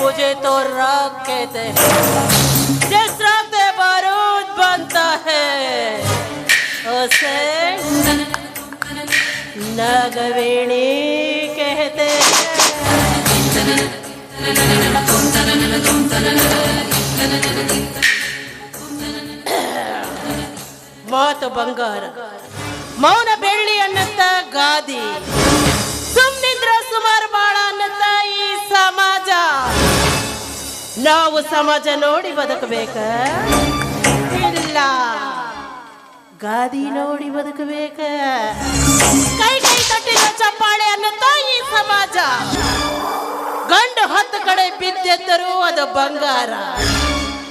मुझे तो राग कहते हैं जिस रास्ते बारूद बनता है उसे नगवेणी कहते हैं ಮಾತು ಬಂಗಾರ ಮೌನ ಬೆಳ್ಳಿ ಅನ್ನತ್ತ ಗಾದಿ ನಾವು ಸಮಾಜ ನೋಡಿ ಬದುಕಬೇಕ. ಇಲ್ಲ. ಗಾದಿ ನೋಡಿ ಬದುಕಬೇಕ. ಕೈ ಕೈ ಕಟ್ಟಿದ ಚಪ್ಪಾಳೆ ಅನ್ನುತ್ತ ಈ ಸಮಾಜ. ಗಂಡು ಹತ್ತು ಕಡೆ ಬಿದ್ದೆದ್ದರೂ ಅದು ಬಂಗಾರ.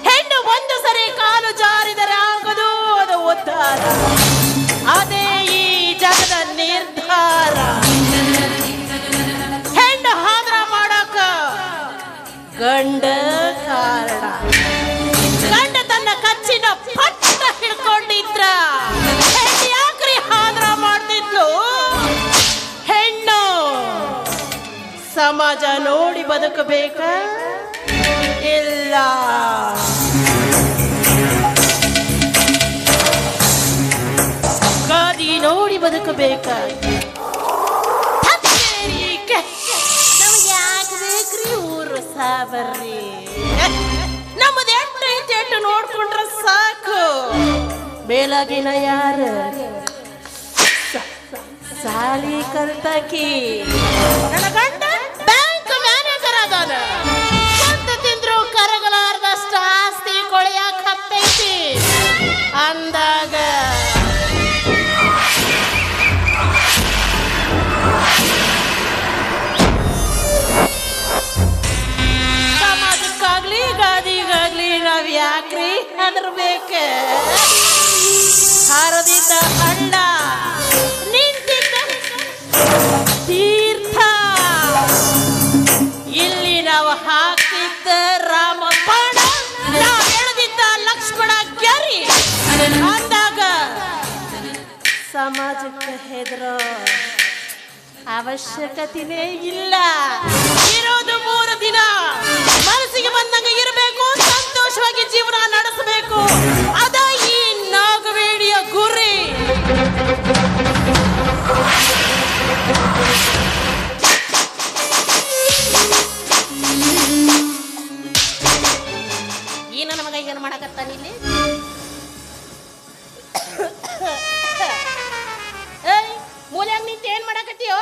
ಹೆಣ್ಣು ಒಂದು ಸರಿ ಕಾಲು ಜಾರಿದರೆ ಆಗದು ಅದು ಉದ್ಧಾರ ಗಂಡ ಕಾರಣ. ಗಂಡ ತನ್ನ ಕಚ್ಚಿನ ಪಟ್ಟ ಹಿಡ್ಕೊಂಡಿದ್ರ. ಯಾಕ್ರಿ ಹಾದ್ರ ಮಾಡ್ತಿದ್ಲು? ಹೆಣ್ಣು, ಸಮಾಜ ನೋಡಿ ಬದುಕಬೇಕ? ಇಲ್ಲ. ಗಾದಿ ನೋಡಿ ಬದುಕಬೇಕ? ಊರು ನಮ್ದು ಎಟ್ಟು ಐತಿ ಎಟ್ಟು ನೋಡ್ಕೊಂಡ್ರೆ ಸಾಕು. ಮೇಲಾಗಿನ ಯಾರ? ಸಾಲಿ ಕಲ್ತಾಕಿ. ಹೆದರ್ಬೇಕ ಹಾರದಿದ್ದ ಅಣ್ಣ, ನಿಂತಿದ್ದ ತೀರ್ಥ. ಇಲ್ಲಿ ನಾವು ಹಾಕಿದ್ದ ರಾಮ ಬಾಣ ನಾವು ಎಳೆದಿದ್ದ ಲಕ್ಷ್ಮಣ ಗ್ಯಾರಿ. ಅಂದಾಗ ಸಮಾಜಕ್ಕೆ ಹೆದರೋ ಅವಶ್ಯಕತೆನೇ ಇಲ್ಲ. ಇರೋದು ಮೂರು ದಿನ, ಮನಸ್ಸಿಗೆ ಬಂದಂಗ ಇರಬೇಕು. ಸಂತೋಷವಾಗಿ ಜೀವನ ನಡೆಸಬೇಕು ಅದ ಈ ನಾಗವೇಡಿಯ ಗುರಿ ಏನ ನನ್ನ ಮಗ ಏನು ಮಾಡಕತ್ತಾನ ಇಲ್ಲಿ ಏಯ್ ಮೂಲ್ಯಾಗ ನಿಂತ ಏನ್ ಮಾಡಕತ್ತೀಯೋ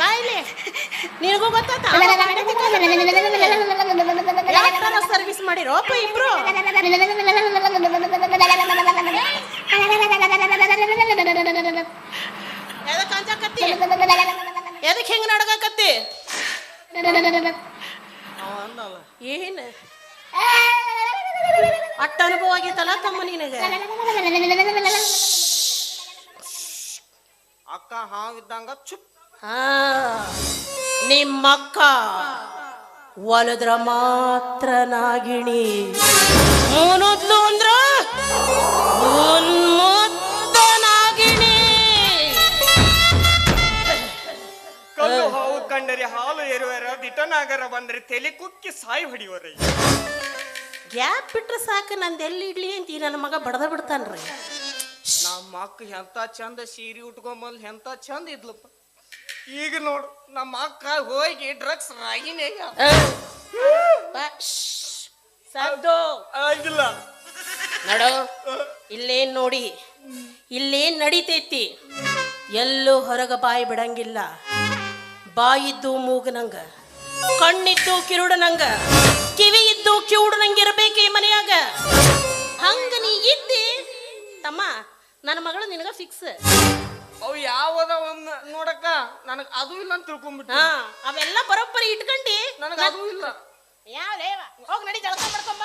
ಬಾಯ್ಲಿ ನಿನಗೂ ಗೊತ್ತಾತ ಮಾಡಿರೋ ಅಪ್ಪ ಇಬ್ರು. ಎದಕ್ಕೆ ಅಂಜಾಕತ್ತಿ? ಎದಕ್ ಹೆಂಗ್ ನಡ್ಗಾಕತ್ತಿ ಏನ್? ಅಟ್ಟ ಅನುಭವ ಆಗೈತಲ್ಲ ತಮ್ಮ ನೀನ ಅಕ್ಕ ಹಾವಿದ್ದಂಗ ಚುಪ್. ಹಾ ನಿಮ್ಮಕ್ಕ. ಒಲದ್ರ ಮಾತ್ರ ನಾಗಿಣಿ. ಮುನುದ್ಲು ಅಂದ್ರ? ನಾಗಿಣಿ. ಕಲ್ಲು ಹಾವು ಕಂಡರೆ ಹಾಲು ಎರುವರ ದಿಟನಾಗರ ಬಂದ್ರೆ ತಲೆ ಕುಕ್ಕಿ ಸಾಯಿ ಹೊಡಿಯೋರಿ ಗ್ಯಾಪ್ ಬಿಟ್ರೆ ಸಾಕು ನಂದು ಎಲ್ಲಿ ಇಡ್ಲಿ ಅಂತ? ಈ ನನ್ನ ಮಗ ಬಡದ ಬಿಡ್ತಾನ್ರಿ. ನಮ್ಮ ಅಕ್ಕ ಎಂತ ಚಂದ ಸೀರೆ ಉಟ್ಕೊಂಬಂದ್ ಎಂತ ಚಂದ ಇದ್ಲಪ್ಪ. ಈಗ ನೋಡು ನಮ್ಮ ಅಕ್ಕ ಹೋಗಿ ಡ್ರಗ್ಸ್ ರಾಗಿನೇ. ಸದ್ದು ಆಗಿಲ್ಲ. ನಡೋ ಇಲ್ಲೇನ್ ನೋಡಿ ಇಲ್ಲೇನ್ ನಡೀತೈತಿ. ಎಲ್ಲೂ ಹೊರಗ ಬಾಯಿ ಬಿಡಂಗಿಲ್ಲ. ಬಾಯಿದ್ದು ಮೂಗನಂಗ ಕಣ್ಣಿದ್ದು ಕಿರುಡನಂಗ ಕಿವಿ ಇದ್ದು ಕಿವುಡನಂಗ ಇರಬೇಕು ಈ ಮನೆಯಾಗ. ಹಂಗ ನೀ ಇದ್ದಿ ತಮ್ಮ ನನ್ನ ಮಗಳು ನಿನಗ ಫಿಕ್ಸ್ ಅವು ಯಾವದ ಒಂದ್ ನೋಡಕ್ಕ? ನನಗ್ ಅದು ಇಲ್ಲ ಅಂತ ತಿಳ್ಕೊಂಡ್ಬಿಟ್ಟ ಹಾ ಅವೆಲ್ಲ ಬರೋಬ್ಬರಿ ಇಟ್ಕಂಡಿ. ನನಗ ಅದು ಇಲ್ಲ. ಯಾವ ಲೇವ ಹೋಗಿ ನಡಿ ಜಳಕ ಮಾಡ್ಕೊಂಬ.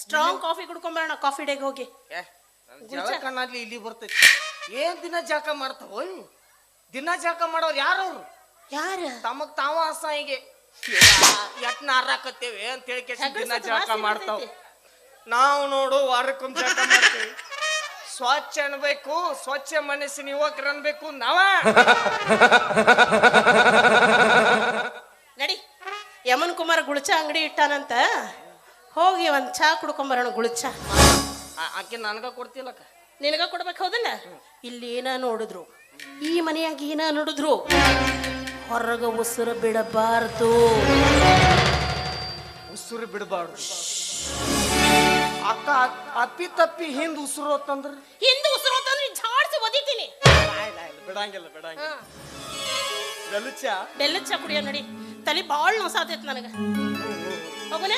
ಸ್ಟ್ರಾಂಗ್ ಕಾಫಿ ಕುಡ್ಕೊಂಬರೋಣ ಕಾಫಿ ಡೇಗೆ ಹೋಗಿ. ಏ ನನ್ ಜಳಕ ಅನ್ನಲ್ಲಿ ಇಲ್ಲಿ ಬರ್ತೈತಿ. ಏನ್ ದಿನ ಜಾಕ ಮಾಡ್ತಾವ ದಿನ ಜಾಕ ಮಾಡೋರು ಯಾರವ್ರು ಯಾರ? ತಮಗ್ ತಾವ ಅಸಹಿಗೆ ಎಟ್ ನಾರಾಕತ್ತೇವೆ ಅಂತ ಹೇಳಿ ದಿನ ಜಾಕ ಮಾಡ್ತಾವ. ನಾವು ನೋಡು ವಾರಕ್ಕೊಂದ್ ಜಾಕ ಮಾಡ್ತೇವೆ. ಸ್ವಚ್ಛ ಅನ್ಬೇಕು ಸ್ವಚ್ಛ ಮನಸ್ಸಿನ ಯುವಕರು ಅನ್ಬೇಕು ನಾವ. ನಡಿ ಯಮನ್ ಕುಮಾರ್ ಗುಳಚ ಅಂಗಡಿ ಇಟ್ಟಾನಂತ. ಹೋಗಿ ಒಂದ್ ಚಾ ಕುಡ್ಕೊಂಬರೋಣ ಗುಳಚ. ಆಕೆ ನನಗ ಕೊಡ್ತಿಲ್ಲಕ್ಕ. ನಿನಗ ಕೊಡ್ಬೇಕು ಹೌದಲ್ಲ? ಇಲ್ಲಿ ಏನ ನೋಡಿದ್ರು? ಈ ಮನೆಯಾಗ ಏನ ನೋಡಿದ್ರು? ಹೊರಗ ಉಸಿರು ಬಿಡಬಾರ್ದು. ಉಸುರು ಬಿಡಬಾರ್ದು. ಅಕ್ಕ ಅಪ್ಪಿ ತಪ್ಪಿ ಹಿಂದ್ ಉಸಿರು ಅಂತಂದ್ರ ಹಿಂದೆ ಉಸಿರು ಅಂತಂದ್ರೆ ಜಾಡ್ಸಿ ಒದಿತೀನಿ. ಬಿಡಂಗಿಲ್ಲ ಬಿಡಂಗಿಲ್ಲ. ಗಲುಚ ಬೆಲ್ಲದ ಚಾ ಕುಡಿಯೋ ನಡಿ. ತಲೆ ಭಾಳ ಆತೈತ್ ನನಗೆ. ಹೋಗೋಣ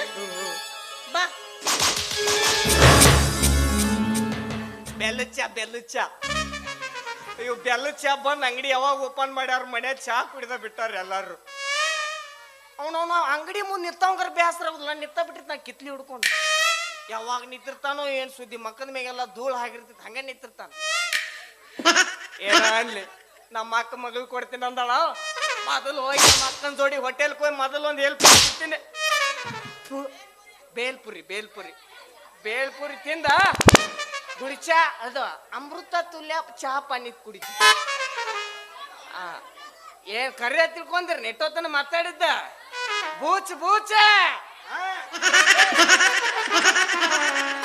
ಬಾ ಬೆಲ್ಲ ಚಾ ಬೆಲ್ಲ ಚಾ ಅಯ್ಯೋ ಬೆಲ್ಲ ಚಾ ಬಂದ್ ಅಂಗಡಿ ಯಾವಾಗ ಓಪನ್ ಮಾಡ್ಯಾರ? ಮನೆ ಚಾ ಕುಡಿದ ಬಿಟ್ಟಾರ ಎಲ್ಲಾರು. ಅವನವನ ಅಂಗಡಿ ಮುಂದೆ ನಿತ್ತವಂಗಾರ ಬೇಸರ ಆಗುದಿಲ್ಲ. ನಿಂತ ಬಿಟ್ಟಿರ್ತ ನಾ ಕಿತ್ಲಿ ಹಿಡ್ಕೊಂಡು. ಯಾವಾಗ ನಿಂತಿರ್ತಾನೋ ಏನ್ ಸುದ್ದಿ? ಮಕ್ಕದ ಮೇಗೆಲ್ಲ ಧೂಳು ಆಗಿರ್ತೈತಿ ಹಂಗ ನಿಂತಿರ್ತಾನ ಏನ ಅನ್ಲಿ ನಮ್ಮ ಅಕ್ಕ ಮಗಳು ಕೊಡ್ತೀನಿ ಅಂದಳ. ಮೊದಲು ಹೋಗಿ ನಮ್ಮ ಅಕ್ಕನ ಜೋಡಿ ಹೋಟೆಲ್ ಹೋಗಿ ಮೊದಲು ಒಂದು ಹೆಲ್ಪ್ ಮಾಡ್ತೀನಿ. ಬೇಲ್ಪುರಿ ಬೇಲ್ಪುರಿ. ಬೇಲ್ಪುರಿ ತಿಂದ ಗುಡಿಚ ಅದು ಅಮೃತ ತುಲ್ಯ ಚಹಾ ಪಾನಿ ಕುಡಿತಿ ಆ, ಏನ್ ಕರೆ ತಿಳ್ಕೊಂಡ್ರಿ? ನೆಟ್ಟೋತನ ಮಾತಾಡಿದ್ದ? ಬೂಚ್ ಬೂಚ! ハハハハ!